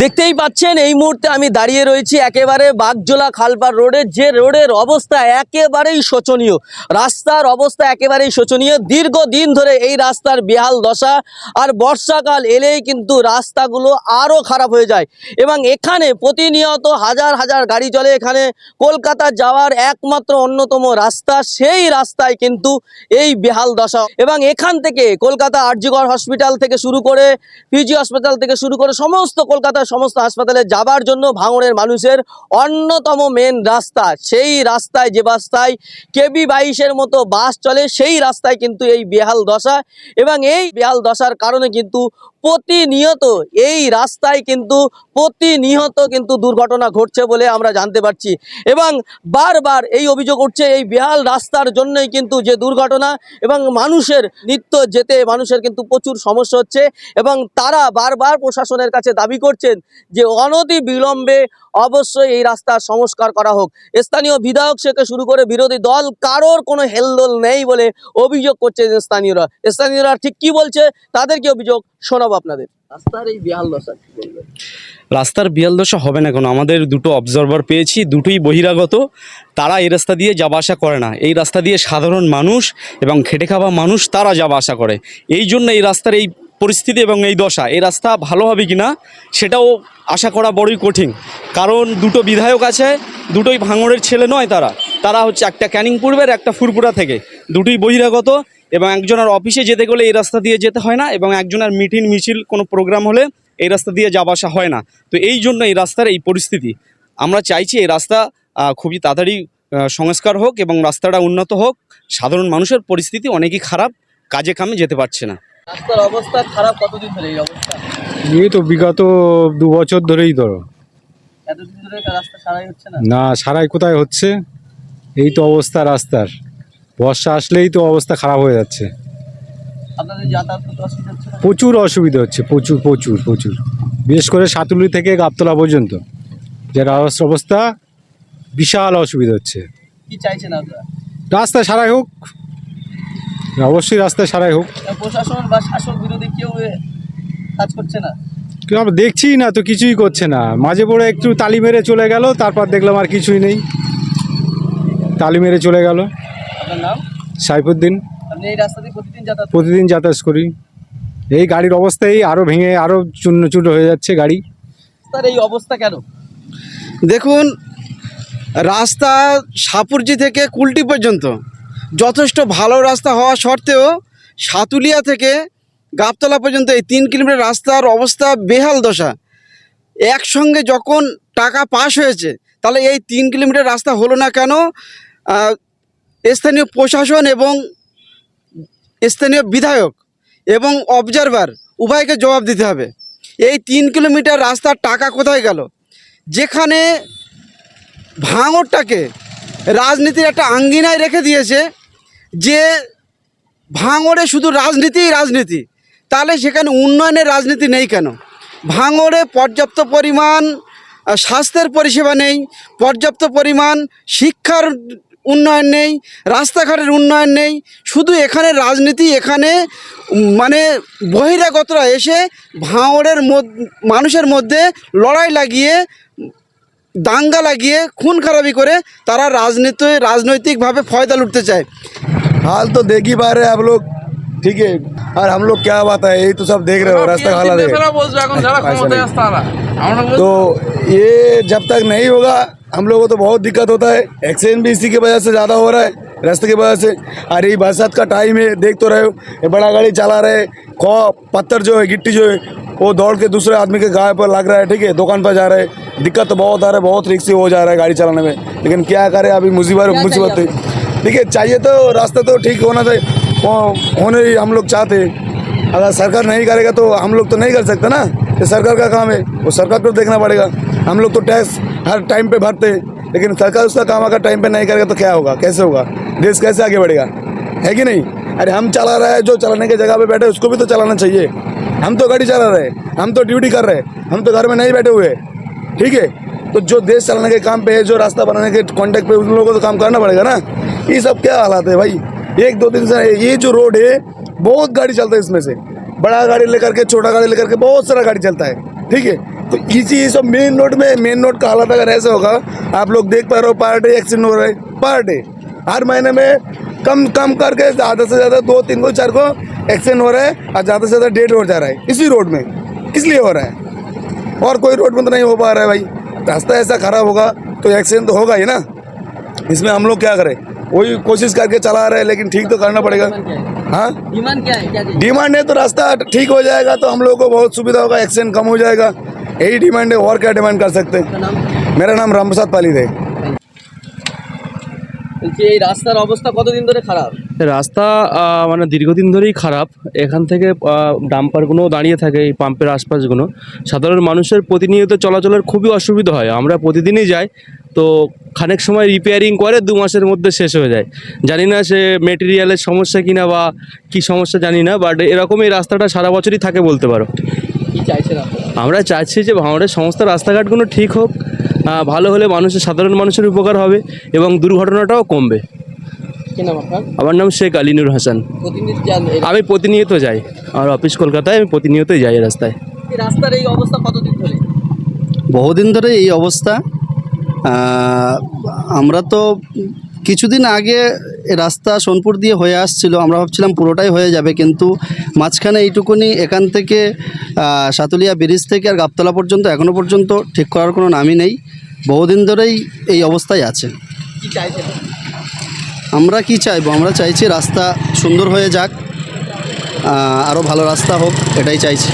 দেখতেই পাচ্ছেন, এই মুহূর্তে আমি দাঁড়িয়ে রয়েছি একেবারে বাগজোলা খালপার রোডের যে রোডের অবস্থা একেবারেই শোচনীয়। রাস্তার অবস্থা একেবারেই শোচনীয়। দীর্ঘদিন ধরে এই রাস্তার বেহাল দশা আর বর্ষাকাল এলেই কিন্তু রাস্তাগুলো আরও খারাপ হয়ে যায়। এবং এখানে প্রতিনিয়ত হাজার হাজার গাড়ি চলে এখানে। কলকাতা যাওয়ার একমাত্র অন্যতম রাস্তা সেই রাস্তায় কিন্তু এই বেহাল দশা। এবং এখান থেকে কলকাতা আরজিগড় হসপিটাল থেকে শুরু করে পিজি হসপিটাল থেকে শুরু করে সমস্ত কলকাতার সমস্ত হাসপাতালে যাবার জন্য ভাঙড়ের মানুষের অন্যতম মেন রাস্তা। সেই রাস্তায় যে রাস্তায় কেবি বাইশের মতো বাস চলে, সেই রাস্তায় কিন্তু এই বেহাল দশা এবং এই বেহাল দশার কারণে কিন্তু প্রতিনিয়ত এই রাস্তায় কিন্তু প্রতিনিয়ত কিন্তু দুর্ঘটনা ঘটছে বলে আমরা জানতে পারছি। এবং বারবার এই অভিযোগ উঠছে, এই বেহাল রাস্তার জন্যই কিন্তু যে দুর্ঘটনা এবং মানুষের নিত্য যেতে, মানুষের কিন্তু প্রচুর সমস্যা হচ্ছে এবং তারা বারবার প্রশাসনের কাছে দাবি করছেন যে অনতি বিলম্বে অবশ্যই এই রাস্তার সংস্কার করা হোক। স্থানীয় বিধায়ক থেকে শুরু করে বিরোধী দল কারোর কোনো হেলদোল নেই বলে অভিযোগ করছে স্থানীয়রা। স্থানীয়রা ঠিক কি বলছে তাদের কি অভিযোগ শোনাবো আপনাদের। রাস্তার এই বেহাল দশা কি বলবেন? রাস্তার বিয়াল দশা হবে না কেন? আমাদের দুটো অবজারভার পেয়েছি দুটোই বহিরাগত। তারা এই রাস্তা দিয়ে যাওয়া আসা করে না। এই রাস্তা দিয়ে সাধারণ মানুষ এবং খেটে খাওয়া মানুষ তারা যাওয়া আসা করে। এই জন্য এই রাস্তার এই পরিস্থিতি এবং এই দশা, এই রাস্তা ভালো হবে কি না সেটাও আশা করা বড়ই কঠিন। কারণ দুটো বিধায়ক আছে, দুটোই ভাঙড়ের ছেলে নয় তারা। তারা হচ্ছে একটা ক্যানিং পূর্বের একটা ফুরপুরা থেকে। দুটোই বহিরাগত এবং একজনের অফিসে যেতে গেলে এই রাস্তা দিয়ে যেতে হয় না এবং একজনের মিটিং, মিছিল, কোনো প্রোগ্রাম হলে এই রাস্তা দিয়ে যাওয়া আসা হয় না। তো এই জন্য এই রাস্তার এই পরিস্থিতি। আমরা চাইছি এই রাস্তা খুবই তাড়াতাড়ি সংস্কার হোক এবং রাস্তাটা উন্নত হোক। সাধারণ মানুষের পরিস্থিতি অনেকই খারাপ, কাজে কামে যেতে পারছে না। রাস্তার অবস্থা খারাপ কতদিন ধরে এই অবস্থা? এই তো বিগত দু বছর ধরেই ধরো। এতদিন ধরে রাস্তা সারাই হচ্ছে না? না সারাই কোথায় হচ্ছে? এই তো অবস্থা রাস্তার। বর্ষা আসলেই তো অবস্থা খারাপ হয়ে যাচ্ছে। আপনাদের যাতায়াত করতে অসুবিধা হচ্ছে না? প্রচুর অসুবিধা হচ্ছে প্রচুর প্রচুর প্রচুর। বিশেষ করে সাতুলি থেকে গাবতলা পর্যন্ত। যে রাস্তার অবস্থা বিশাল অসুবিধা হচ্ছে। কি চাইছেন আপনারা? রাস্তা সারাই হোক অবশ্যই রাস্তা সারাই হোক। প্রশাসন বা শাসক বিরোধী কেউ কাজ করছে না? আমরা দেখছি না তো কিছুই করছে না। মাঝে পড়ে একটু তালি মেরে চলে গেল তারপর দেখলাম আর কিছুই নেই। তালি মেরে চলে গেল। আপনার নাম? সাইফুদ্দিন। আপনি এই রাস্তা দিয়ে প্রতিদিন যাতায়াত প্রতিদিন যাতায়াত করি। এই গাড়ির অবস্থাই আরও ভেঙে আরও চূর্ণ চূর্ণ হয়ে যাচ্ছে গাড়ি। রাস্তার এই অবস্থা কেন? দেখুন রাস্তা সাপুরজি থেকে কুলটি পর্যন্ত। যথেষ্ট ভালো রাস্তা হওয়া সত্ত্বেও সাতুলিয়া থেকে গাবতলা পর্যন্ত এই তিন কিলোমিটার রাস্তার অবস্থা বেহাল দশা। একসঙ্গে যখন টাকা পাশ হয়েছে, তাহলে এই তিন কিলোমিটার রাস্তা হলো না কেন? স্থানীয় প্রশাসন এবং স্থানীয় বিধায়ক এবং অবজারভার উভয়কে জবাব দিতে হবে। এই তিন কিলোমিটার রাস্তার টাকা কোথায় গেল? যেখানে ভাঙরটাকে রাজনীতির একটা আঙ্গিনায় রেখে দিয়েছে যে ভাঙড়ে শুধু রাজনীতিই রাজনীতি, তাহলে সেখানে উন্নয়নের রাজনীতি নেই কেন? ভাঙড়ে পর্যাপ্ত পরিমাণ স্বাস্থ্যের পরিষেবা নেই, পর্যাপ্ত পরিমাণ শিক্ষার উন্নয়ন নেই, রাস্তাঘাটের উন্নয়ন নেই, শুধু এখানে রাজনীতি, এখানে মানে বহিরাগতরা এসে ভাঙড়ের মধ্য- মানুষের মধ্যে লড়াই লাগিয়ে, দাঙ্গা লাগিয়ে, খুন খারাপি করে তারা রাজনীতি, রাজনৈতিকভাবে ফয়দা লুটতে চায়। हाल तो देख ही पा रहे हैं आप लोग। ठीक है। और हम लोग क्या बात है यही तो सब देख रहे हो रास्ता है ऐसा नहीं। तो ये जब तक नहीं होगा हम लोगों को तो बहुत दिक्कत होता है। एक्सीडेंट भी इसी की वजह से ज़्यादा हो रहा है रास्ते की वजह से। अरे ये बरसात का टाइम है देख तो रहे हो। ये बड़ा गाड़ी चला रहे खो पत्थर जो है गिट्टी जो है वो दौड़ के दूसरे आदमी के गाय पर लग रहा है ठीक है दुकान पर जा रहे हैं। दिक्कत तो बहुत आ रहा है बहुत रिक्सी हो जा रहा है गाड़ी चलाने में। लेकिन क्या करें अभी मुसीबत मुसीबत है चाहिए तो रास्ता तो ठीक होना चाहिए। होने ही हम लोग चाहते हैं। अगर सरकार नहीं करेगा तो हम लोग तो नहीं कर सकते ना। ये सरकार का काम है। वो सरकार को देखना पड़ेगा। हम लोग तो टैक्स हर टाइम पे भरते हैं। लेकिन सरकार उसका काम अगर टाइम पे नहीं करेगा तो क्या होगा? कैसे होगा? देश कैसे आगे बढ़ेगा? है कि नहीं? अरे, हम चला रहे हैं जो चलाने की जगह पे बैठे, उसको भी तो चलाना चाहिए। हम तो गाड़ी चला रहे हैं। हम तो ड्यूटी कर रहे हैं। हम तो घर में नहीं बैठे हुए। ठीक है? तो जो देश चलाने के काम पे है, जो रास्ता बनाने के कॉन्टेक्ट पे, उन लोगों को तो काम करना पड़ेगा ना। ये सब क्या हालात है भाई? एक दो दिन से ये जो रोड है, बहुत गाड़ी चलता है इसमें से। बड़ा गाड़ी लेकर के, छोटा गाड़ी लेकर के बहुत सारा गाड़ी चलता है। ठीक है? तो इसी ये सब मेन रोड में मेन रोड का हालत अगर ऐसा होगा, आप लोग देख पा रहे हो पर डे एक्सीडेंट हो रहा है। पर डे हर महीने में कम कम करके ज़्यादा से ज़्यादा दो, तीन को चार को एक्सीडेंट हो रहा है और ज़्यादा से ज़्यादा डेड हो जा रहा है। इसी रोड में। किस लिए हो रहा है? और कोई रोड में तो नहीं हो पा रहा है भाई। रास्ता ऐसा खराब होगा तो एक्सीडेंट तो होगा ही ना। इसमें हम लोग क्या करें? वही कोशिश करके चला रहे हैं लेकिन ठीक तो करना पड़ेगा हाँ डिमांड क्या है क्या चाहिए डिमांड है तो रास्ता ठीक हो जाएगा तो हम लोगों को बहुत सुविधा होगा एक्सीडेंट कम हो जाएगा यही डिमांड है और क्या डिमांड कर सकते हैं আপনার নাম मेरा नाम रामप्रसाद पालिद है বলছি এই রাস্তার অবস্থা কতদিন ধরে খারাপ রাস্তা মানে দীর্ঘদিন ধরেই খারাপ। এখান থেকে ডাম্পারগুলো দাঁড়িয়ে থাকে এই পাম্পের আশপাশগুলো। সাধারণ মানুষের প্রতিনিয়ত চলাচলের খুবই অসুবিধা হয়। আমরা প্রতিদিনই যাই তো খানিক সময় রিপেয়ারিং করে দু মাসের মধ্যে শেষ হয়ে যায়। জানি না সে মেটেরিয়ালের সমস্যা কিনা বা কি সমস্যা জানি না বাট এরকম এই রাস্তাটা সারা বছরই থাকে বলতে পারো। আমরা চাইছি যে ভাঙড়ের সমস্ত রাস্তাঘাটগুলো ঠিক হোক ভালো হলে মানুষের সাধারণ মানুষের উপকার হবে এবং দুর্ঘটনাটাও কমবে। আমার নাম শেখ আলিনুর হাসান। আমি প্রতিনিয়ত যাই। আমার অফিস কলকাতায় আমি প্রতিনিয়তই যাই এই রাস্তায়। এই রাস্তার এই অবস্থা কতদিন ধরে? বহুদিন ধরে এই অবস্থা। আমরা তো কিছুদিন আগে রাস্তা সোনপুর দিয়ে হয়ে আসছিল আমরা ভাবছিলাম পুরোটাই হয়ে যাবে কিন্তু মাঝখানে এইটুকুনি এখান থেকে সাতুলিয়া ব্রিজ থেকে আর গাবতলা পর্যন্ত এখনও পর্যন্ত ঠিক করার কোনো নামই নেই। বহুদিন ধরেই এই অবস্থায় আছে। আমরা কি চাইব? আমরা চাইছি রাস্তা সুন্দর হয়ে যাক আরও ভালো রাস্তা হোক, এটাই চাইছি।